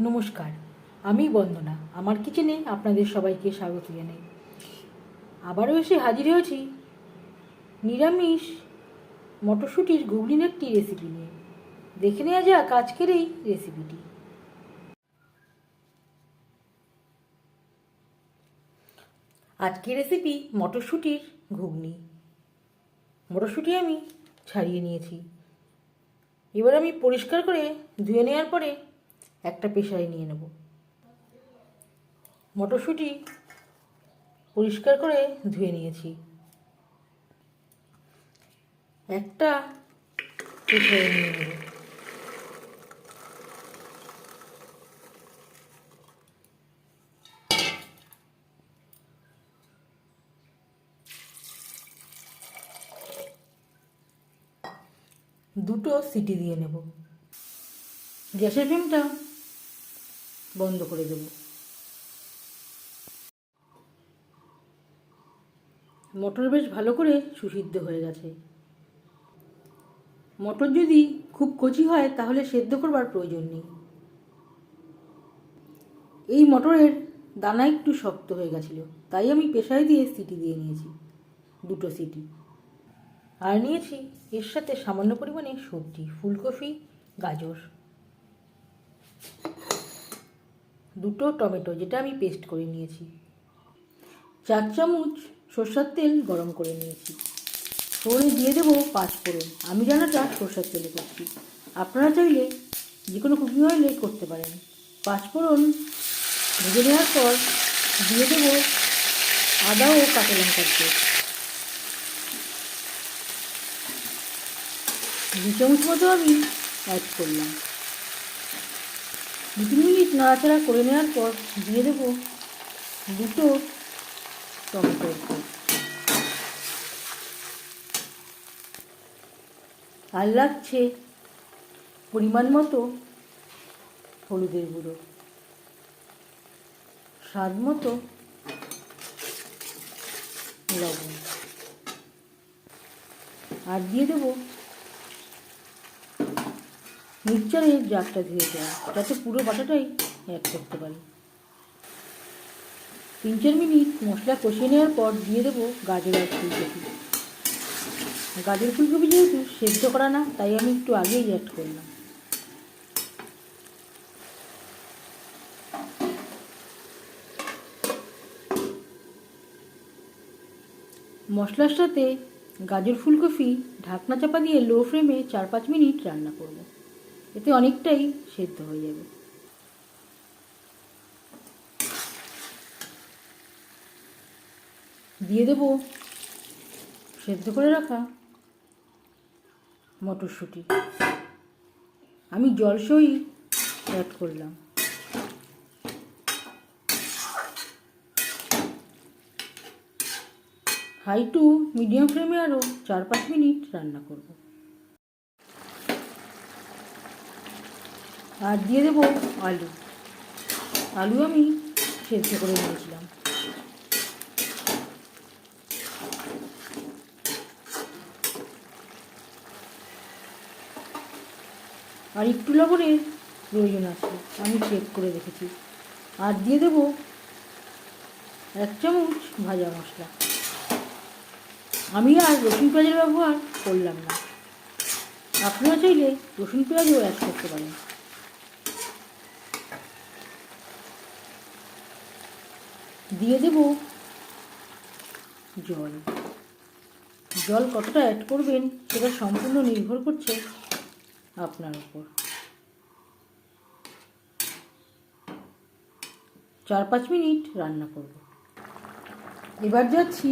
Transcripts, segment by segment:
নমস্কার, আমি বন্দনা, আমার কিচেনে আপনাদের সবাইকে স্বাগত জানাই। আবারও এসে হাজির হয়েছি নিরামিষ মটরশুঁটির ঘুগনির একটি রেসিপি নিয়ে। দেখে নেওয়া যাক আজকের এই রেসিপিটি আজকের রেসিপি মটরশুঁটির ঘুগনি। মটরশুঁটি আমি ছাড়িয়ে নিয়েছি। এবার আমি পরিষ্কার করে ধুয়ে নেওয়ার পরে একটা প্রেশারে নিয়ে নেব। মটরশুঁটি পরিষ্কার করে ধুয়ে নিয়েছি। একটা প্রেশারে নিয়ে নেব। দুটো সিটি দিয়ে নেব। গ্যাসের ফ্লেমটা বন্ধ করে দেব। মটর বেশ ভালো করে সুসিদ্ধ হয়ে গেছে। মটর যদি খুব কচি হয়, তাহলে সেদ্ধ করবার প্রয়োজন নেই। এই মটরের দানা একটু শক্ত হয়ে গেছিল, তাই আমি পেশায় দিয়ে সিটি দিয়ে নিয়েছি, দুটো সিটি। আর নিয়েছি এর সাথে সামান্য পরিমাণে সবজি, ফুলকপি, গাজর। দুটো টমেটো যেটা আমি পেস্ট করে নিয়েছি। চার চামচ সর্ষার তেল গরম করে নিয়েছি। ফোড়নে দিয়ে দেবো পাঁচ ফোড়ন। আমি জানাটা সর্ষার তেলে করছি। আপনারা চাইলে যে কোনো কুকিং অয়েলে করতে পারেন। পাঁচ ফোড়ন ভেজে নেওয়ার পর দিয়ে দেবো আদা ও কাঁচা লঙ্কার পেস্ট দু চামচ মতো আমি অ্যাড করলাম। দু তিন মিনিট নাড়াচাড়া করে নেওয়ার পর দিয়ে দেবো দুটো টমেটো। আর লাগছে পরিমাণ মতো হলুদের গুঁড়ো। স্বাদ মতো লবণ। আর দিয়ে দেবো মিক্সচারের জারটা দিয়ে দেওয়া যাতে পুরো বাটাটাই অ্যাড করতে পারি। তিন চার মিনিট মশলা কষিয়ে নেওয়ার পর দিয়ে দেবো গাজর আর ফুলকপি। গাজর ফুলকপি যেহেতু সেদ্ধ করা না, তাই আমি একটু আগেই অ্যাড করলাম। মশলার সাথে গাজর ফুলকপি ঢাকনা চাপা দিয়ে লো ফ্লেমে চার পাঁচ মিনিট রান্না করব। এতে অনেকটাই সেদ্ধ হয়ে যাবে। দিয়ে দেবো সেদ্ধ করে রাখা মটরশুঁটি। আমি জলসই অ্যাড করলাম। হাই টু মিডিয়াম ফ্লেমে আরও চার পাঁচ মিনিট রান্না করব। আর দিয়ে দেবো আলু। আলু আমি সেদ্ধ করে নিয়েছিলাম আর একটু লবণের প্রয়োজন আছে, আমি চেক করে রেখেছি। আর দিয়ে দেবো এক চামচ ভাজা মশলা। আমি আর রসুন পেঁয়াজের ব্যবহার করলাম না। আপনারা চাইলে রসুন পেঁয়াজও অ্যাড করতে পারেন। দিয়ে দেব জল। জল কতটা অ্যাড করবেন সেটা সম্পূর্ণ নির্ভর করছে আপনার উপর। চার পাঁচ মিনিট রান্না করব। এবার যাচ্ছি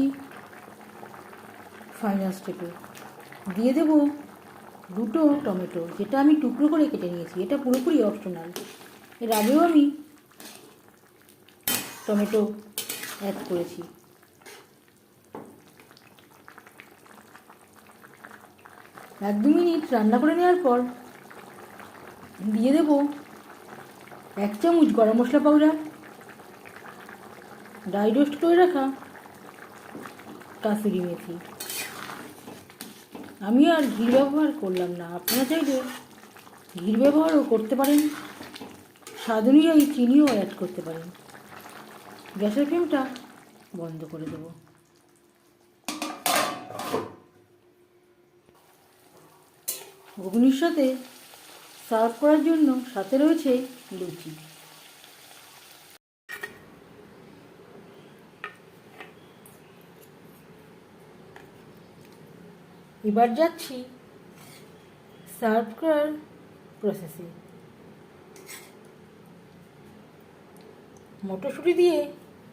ফাইনাল স্টেপে দিয়ে দেবো দুটো টমেটো, যেটা আমি টুকরো করে কেটে নিয়েছি, এটা পুরোপুরি অপশনাল এর আগেও আমি টমেটো অ্যাড করেছি। এক দু মিনিট রান্না করে নেওয়ার পর দিয়ে দেবো এক চামচ গরম মশলা পাউডার ড্রাই রোস্ট করে রাখা কাসুরি মেথি। আমি আর ঘি ব্যবহার করলাম না, আপনারা চাইলে ঘির ব্যবহারও করতে পারেন, স্বাদ অনুযায়ী চিনিও অ্যাড করতে পারেন। গ্যাসের ফ্লেমটা বন্ধ করে দেব। ঘুগনির সাথে সার্ভ করার জন্য সাথে রয়েছে লুচি। এবার যাচ্ছি সার্ভ করার প্রসেসে মটরশুঁটি দিয়ে